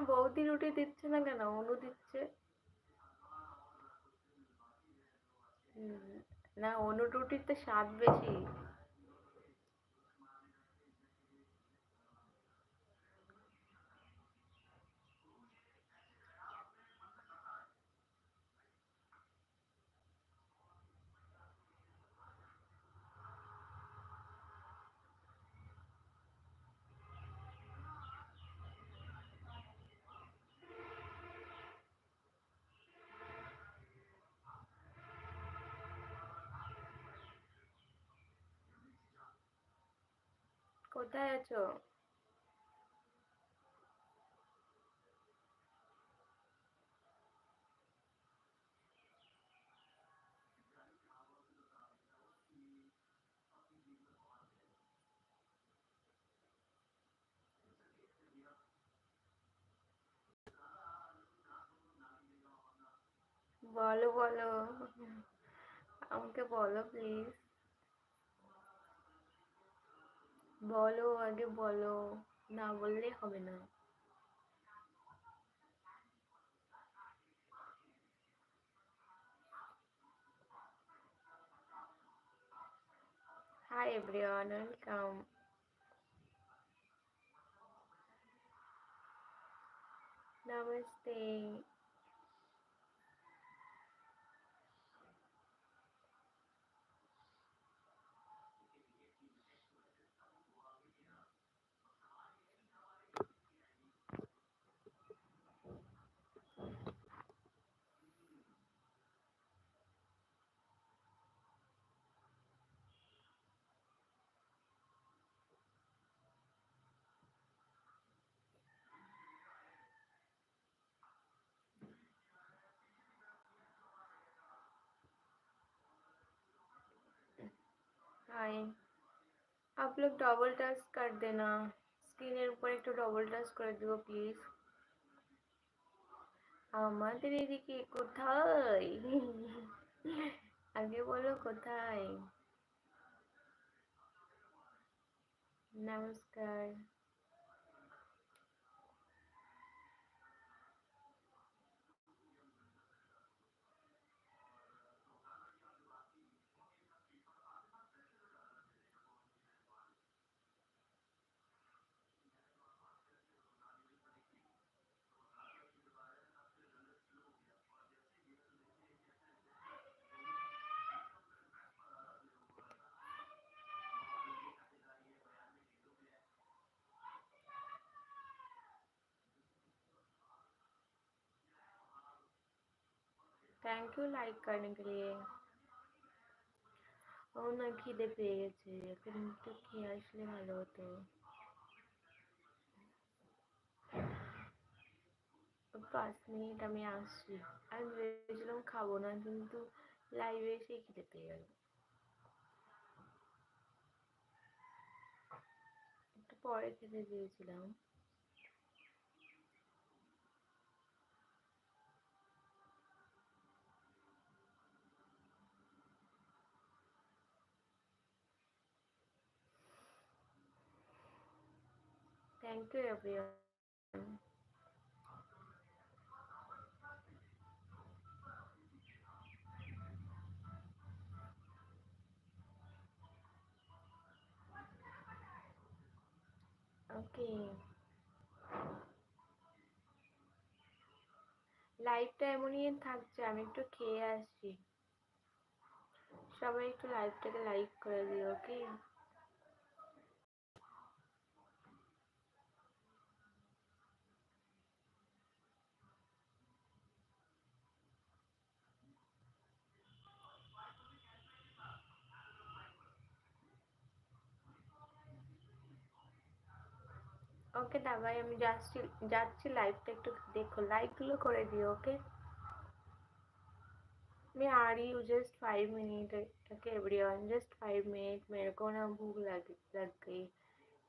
বৌদি রুটি দিচ্ছে না কেন? অনু দিচ্ছে। না অনু তো স্বাদ বেশি। কোথায় আছো? বলো বলো। আমাকে বলো প্লিজ বলো আগে বলো না বললে হবে না Hi everyone, welcome. Namaste. हाय आप लोग डबल टच कर देना স্ক্রিনের উপর একটু ডবল টাচ করে দিও প্লিজ আমাদের এদিকে কোথায় আগে বলো কোথায় নমস্কার থ্যাংক ইউ লাইক करने के लिए ও না খিদে পেয়ে গেছে এখন একটু খেয়ে আসলে ভালো হতো পাঁচ মিনিট আমি আসছি আমি ভেবেছিলাম খাবো না কিন্তু লাইভে এসে খিদে পেয়ে গেল একটু পরে খেতে দিয়েছিলাম Thank you, everyone. ওকে লাইভটা এমনই থাকছে, আমি একটু খেয়ে আসছি। সবাই একটু লাইভটাকে লাইক করে দিও ওকে ওকে দাবাই আমি যাচ্ছি যাচ্ছি লাইভটা একটু देखो लाइक गुलो করে দিও ওকে मैं आ रही हूँ just five minute okay everyone just five minute मेरे को ना भूख लग लग गई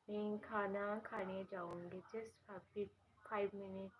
मैं खाना खाने जाऊंगी जस्ट फाइव फाइव मिनट